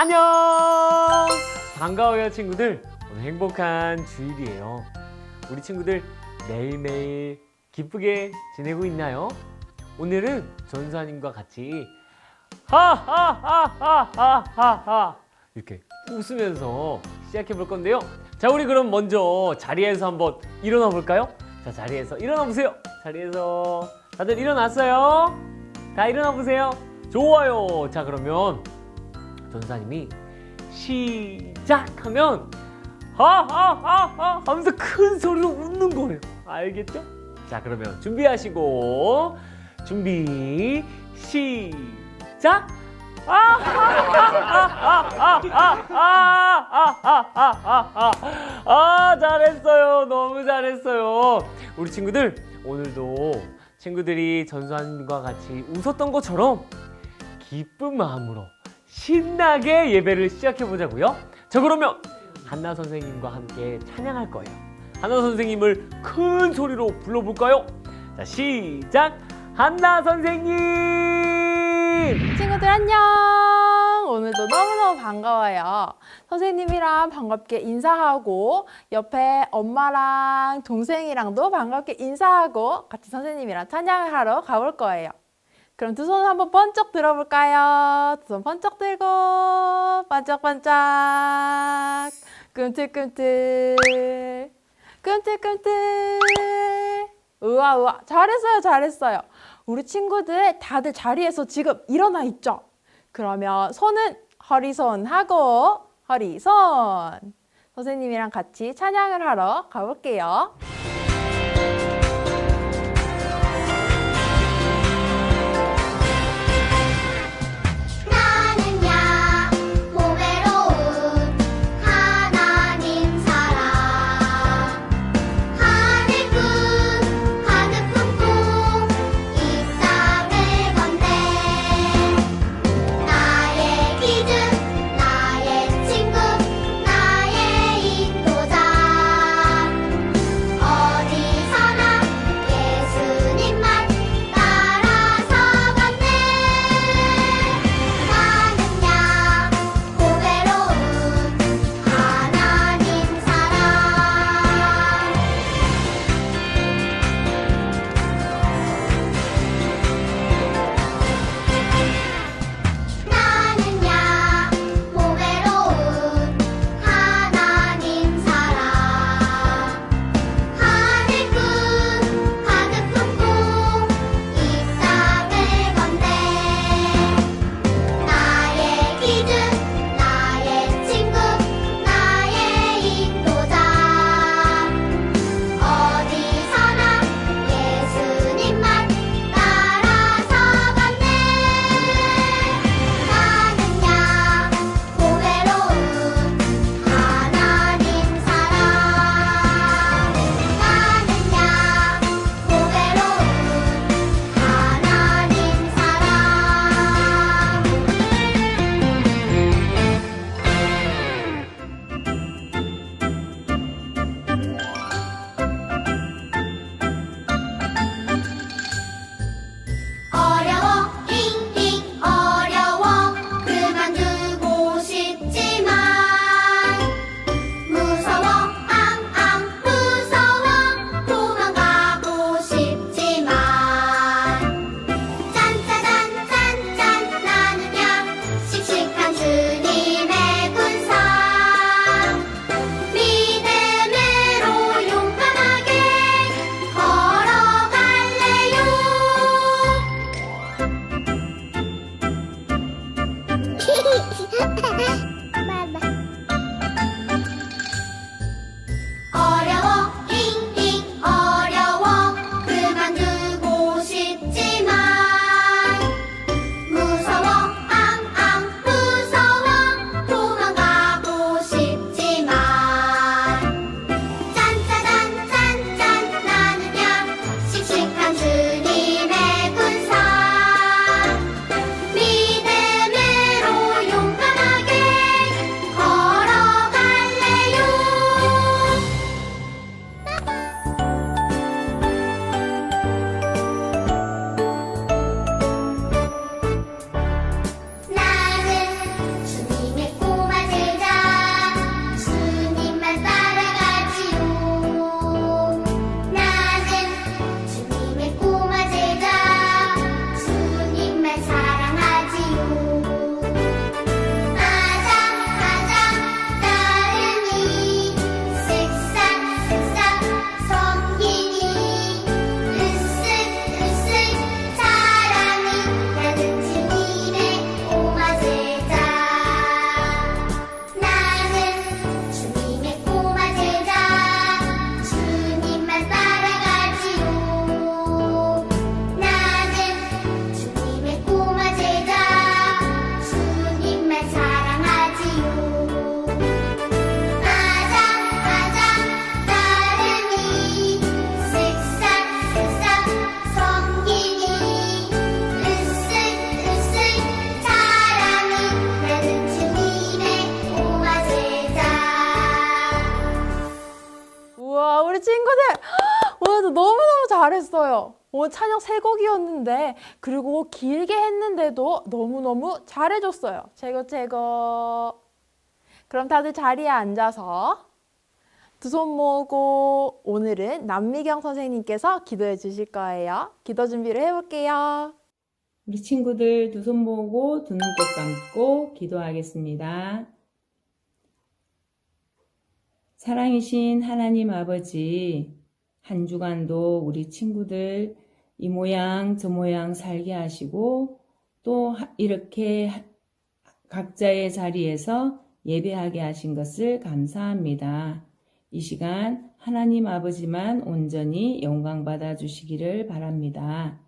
안녕! 반가워요, 친구들. 오늘 행복한 주일이에요. 우리 친구들 매일매일 기쁘게 지내고 있나요? 오늘은 전사님과 같이 하하하하하하하 이렇게 웃으면서 시작해 볼 건데요. 자, 우리 그럼 먼저 자리에서 한번 일어나 볼까요? 자, 자리에서 일어나 보세요. 자리에서 다들 일어났어요? 다 일어나 보세요. 좋아요. 자, 그러면 전사님이 시작하면 하하하하 하면서 큰 소리로 웃는 거예요. 알겠죠? 자, 그러면 준비하시고 준비 시작. 아 잘했어요 너무 잘했어요 우리 친구들 오늘도 친구들이 전수환과 같이 웃었던 것처럼 기쁜 마음으로 신나게 예배를 시작해 보자고요 자 그러면 한나 선생님과 함께 찬양할 거예요 한나 선생님을 큰 소리로 불러볼까요 자 시작 한나 선생님 친구들 안녕! 오늘도 너무너무 반가워요. 선생님이랑 반갑게 인사하고 옆에 엄마랑 동생이랑도 반갑게 인사하고 같이 선생님이랑 찬양을 하러 가볼 거예요. 그럼 두 손 한번 번쩍 들어볼까요? 두 손 번쩍 들고 반짝반짝 꿈틀꿈틀 꿈틀꿈틀 우와 우와 잘했어요 잘했어요 우리 친구들 다들 자리에서 지금 일어나 있죠? 그러면 손은 허리손 하고 허리손 선생님이랑 같이 찬양을 하러 가볼게요. 오늘 찬양 세 곡이었는데 그리고 길게 했는데도 너무너무 잘해줬어요. 최고 최고. 그럼 다들 자리에 앉아서 두 손 모으고 오늘은 남미경 선생님께서 기도해 주실 거예요. 기도 준비를 해볼게요. 우리 친구들 두 손 모으고 두 눈꼭 감고 기도하겠습니다. 사랑이신 하나님 아버지, 한 주간도 우리 친구들 이 모양 저 모양 살게 하시고 또 하- 이렇게 하- 각자의 자리에서 예배하게 하신 것을 감사합니다. 이 시간 하나님 아버지만 온전히 영광 받아 주시기를 바랍니다.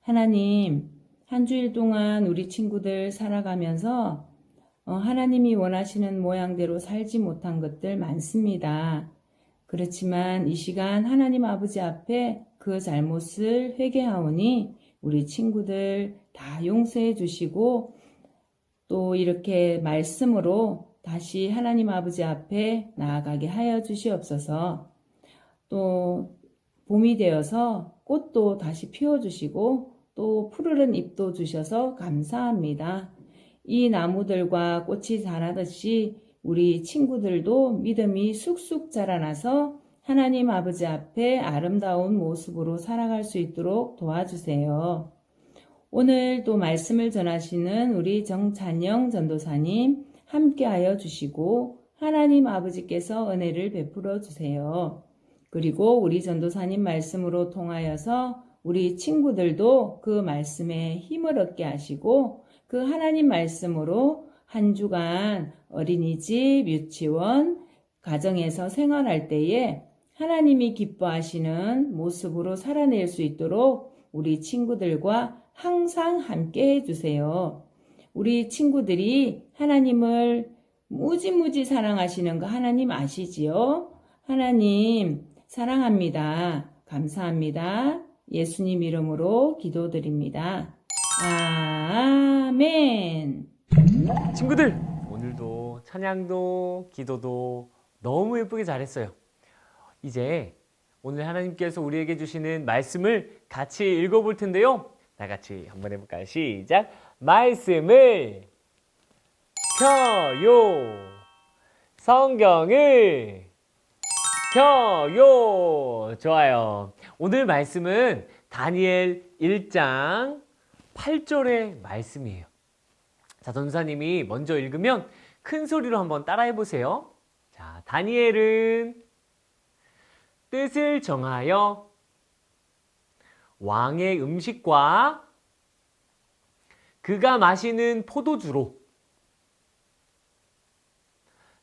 하나님, 한 주일 동안 우리 친구들 살아가면서 어, 하나님이 원하시는 모양대로 살지 못한 것들 많습니다. 그렇지만 이 시간 하나님 아버지 앞에 그 잘못을 회개하오니 우리 친구들 다 용서해 주시고 또 이렇게 말씀으로 다시 하나님 아버지 앞에 나아가게 하여 주시옵소서. 또 봄이 되어서 꽃도 다시 피워주시고 또 푸르른 잎도 주셔서 감사합니다. 이 나무들과 꽃이 자라듯이 우리 친구들도 믿음이 쑥쑥 자라나서 하나님 아버지 앞에 아름다운 모습으로 살아갈 수 있도록 도와주세요. 오늘 또 말씀을 전하시는 우리 정찬영 전도사님 함께하여 주시고 하나님 아버지께서 은혜를 베풀어 주세요. 그리고 우리 전도사님 말씀으로 통하여서 우리 친구들도 그 말씀에 힘을 얻게 하시고 그 하나님 말씀으로 한 주간 어린이집, 유치원, 가정에서 생활할 때에 하나님이 기뻐하시는 모습으로 살아낼 수 있도록 우리 친구들과 항상 함께 해주세요. 우리 친구들이 하나님을 무지무지 사랑하시는 거 하나님 아시지요? 하나님 사랑합니다. 감사합니다. 예수님 이름으로 기도드립니다. 아멘. 친구들 오늘도 찬양도 기도도 너무 예쁘게 잘했어요. 이제 오늘 하나님께서 우리에게 주시는 말씀을 같이 읽어볼 텐데요. 다 같이 한번 해볼까요? 시작. 말씀을 펴요. 성경을 펴요. 좋아요. 오늘 말씀은 다니엘 1장 8절의 말씀이에요. 자, 전사님이 먼저 읽으면 큰 소리로 한번 따라해 보세요. 자, 다니엘은 뜻을 정하여 왕의 음식과 그가 마시는 포도주로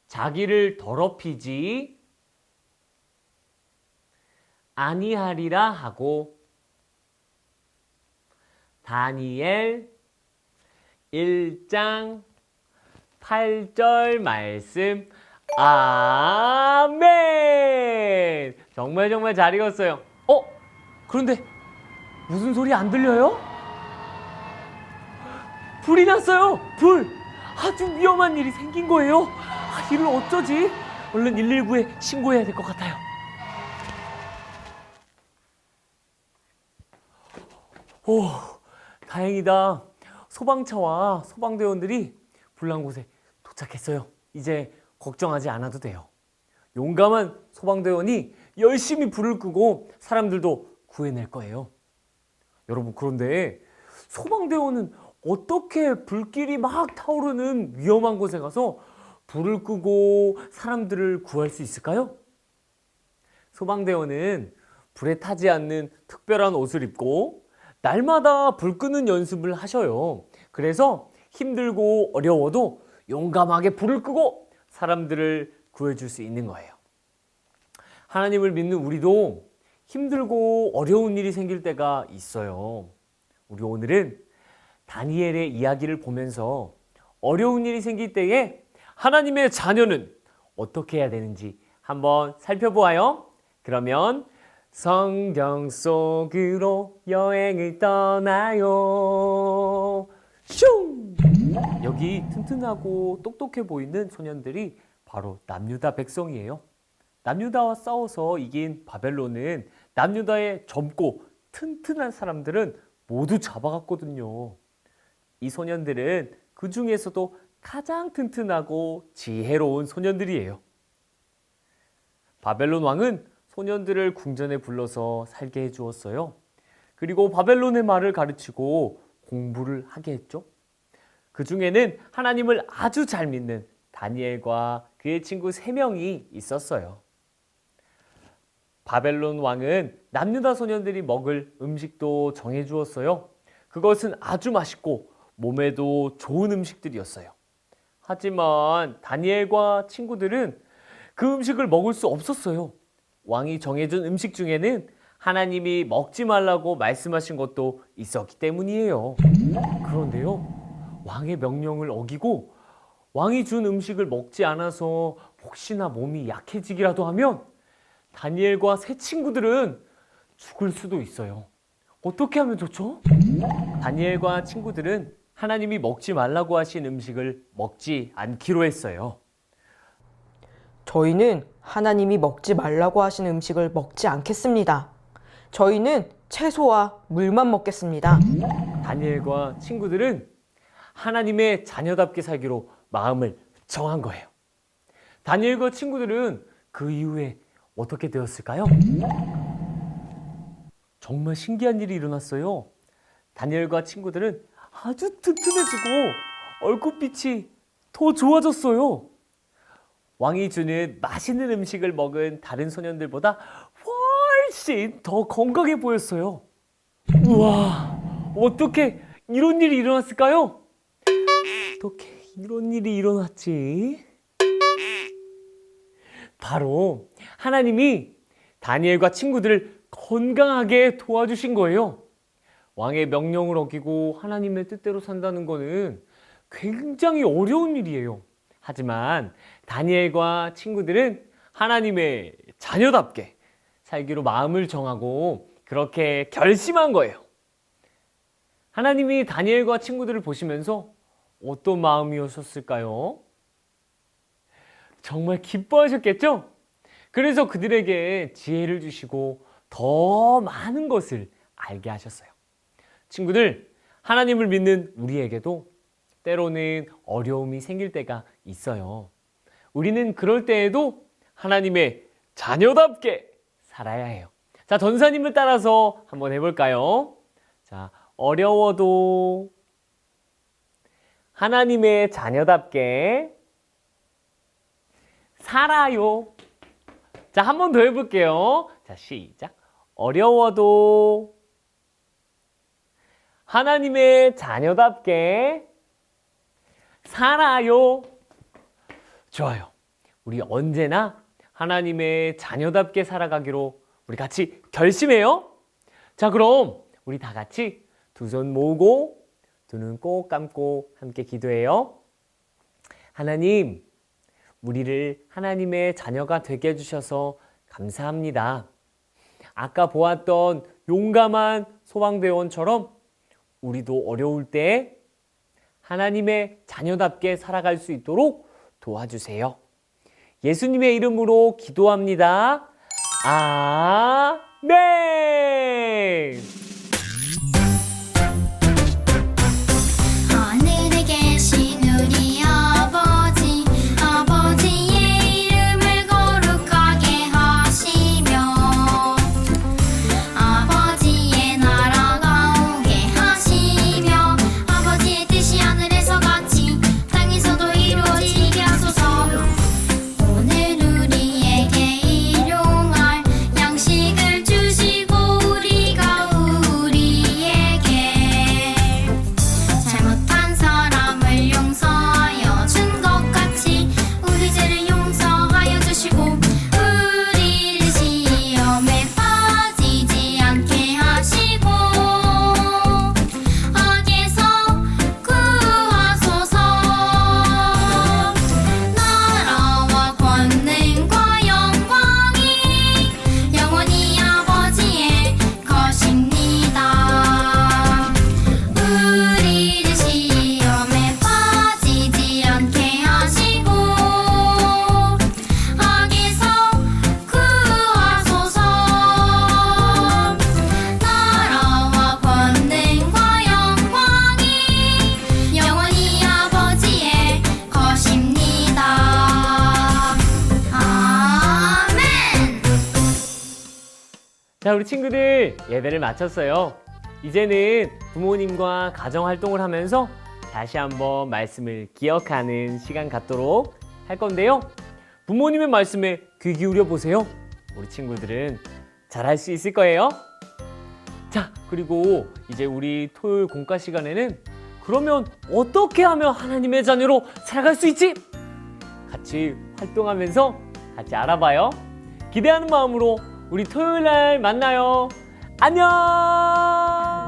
자기를 더럽히지 아니하리라 하고 다니엘 1장 8절 말씀 아멘! 정말 정말 잘 읽었어요. 어? 그런데 무슨 소리 안 들려요? 불이 났어요. 불. 아주 위험한 일이 생긴 거예요. 아, 이를 어쩌지? 얼른 119에 신고해야 될 것 같아요. 오 다행이다. 소방차와 소방대원들이 불난 곳에 도착했어요. 이제 걱정하지 않아도 돼요. 용감한 소방대원이 열심히 불을 끄고 사람들도 구해낼 거예요. 여러분, 그런데 소방대원은 어떻게 불길이 막 타오르는 위험한 곳에 가서 불을 끄고 사람들을 구할 수 있을까요? 소방대원은 불에 타지 않는 특별한 옷을 입고 날마다 불 끄는 연습을 하셔요. 그래서 힘들고 어려워도 용감하게 불을 끄고 사람들을 구해줄 수 있는 거예요. 하나님을 믿는 우리도 힘들고 어려운 일이 생길 때가 있어요. 우리 오늘은 다니엘의 이야기를 보면서 어려운 일이 생길 때에 하나님의 자녀는 어떻게 해야 되는지 한번 살펴보아요. 그러면 성경 속으로 여행을 떠나요. 슝! 여기 튼튼하고 똑똑해 보이는 소년들이 바로 남유다 백성이에요. 남유다와 싸워서 이긴 바벨론은 남유다의 젊고 튼튼한 사람들은 모두 잡아갔거든요. 이 소년들은 그 중에서도 가장 튼튼하고 지혜로운 소년들이에요. 바벨론 왕은 소년들을 궁전에 불러서 살게 해주었어요. 그리고 바벨론의 말을 가르치고 공부를 하게 했죠. 그 중에는 하나님을 아주 잘 믿는 다니엘과 그의 친구 세 명이 있었어요. 바벨론 왕은 남유다 소년들이 먹을 음식도 정해 주었어요. 그것은 아주 맛있고 몸에도 좋은 음식들이었어요. 하지만 다니엘과 친구들은 그 음식을 먹을 수 없었어요. 왕이 정해준 음식 중에는 하나님이 먹지 말라고 말씀하신 것도 있었기 때문이에요. 그런데요, 왕의 명령을 어기고 왕이 준 음식을 먹지 않아서 혹시나 몸이 약해지기라도 하면 다니엘과 새 친구들은 죽을 수도 있어요. 어떻게 하면 좋죠? 다니엘과 친구들은 하나님이 먹지 말라고 하신 음식을 먹지 않기로 했어요. 저희는 하나님이 먹지 말라고 하신 음식을 먹지 않겠습니다. 저희는 채소와 물만 먹겠습니다. 다니엘과 친구들은 하나님의 자녀답게 살기로 마음을 정한 거예요. 다니엘과 친구들은 그 이후에 어떻게 되었을까요? 정말 신기한 일이 일어났어요. 다니엘과 친구들은 아주 튼튼해지고 얼굴빛이 더 좋아졌어요. 왕이 주는 맛있는 음식을 먹은 다른 소년들보다 훨씬 더 건강해 보였어요. 우와, 어떻게 이런 일이 일어났을까요? 어떻게 이런 일이 일어났지? 바로 하나님이 다니엘과 친구들을 건강하게 도와주신 거예요. 왕의 명령을 어기고 하나님의 뜻대로 산다는 거는 굉장히 어려운 일이에요. 하지만 다니엘과 친구들은 하나님의 자녀답게 살기로 마음을 정하고 그렇게 결심한 거예요. 하나님이 다니엘과 친구들을 보시면서 어떤 마음이었을까요? 정말 기뻐하셨겠죠? 그래서 그들에게 지혜를 주시고 더 많은 것을 알게 하셨어요. 친구들, 하나님을 믿는 우리에게도 때로는 어려움이 생길 때가 있어요. 우리는 그럴 때에도 하나님의 자녀답게 살아야 해요. 자, 전사님을 따라서 한번 해볼까요? 자, 어려워도 하나님의 자녀답게 살아요. 자, 한 번 더 해볼게요. 자, 시작. 어려워도 하나님의 자녀답게 살아요. 좋아요. 우리 언제나 하나님의 자녀답게 살아가기로 우리 같이 결심해요. 자, 그럼 우리 다 같이 두 손 모으고 두 눈 꼭 감고 함께 기도해요. 하나님, 우리를 하나님의 자녀가 되게 해주셔서 감사합니다. 아까 보았던 용감한 소방대원처럼 우리도 어려울 때 하나님의 자녀답게 살아갈 수 있도록 도와주세요. 예수님의 이름으로 기도합니다. 아멘! 자, 우리 친구들 예배를 마쳤어요. 이제는 부모님과 가정 활동을 하면서 다시 한번 말씀을 기억하는 시간 갖도록 할 건데요. 부모님의 말씀에 귀 기울여 보세요. 우리 친구들은 잘할 수 있을 거예요. 자, 그리고 이제 우리 토요일 공과 시간에는 그러면 어떻게 하면 하나님의 자녀로 살아갈 수 있지? 같이 활동하면서 같이 알아봐요. 기대하는 마음으로 우리 토요일 날 만나요. 안녕!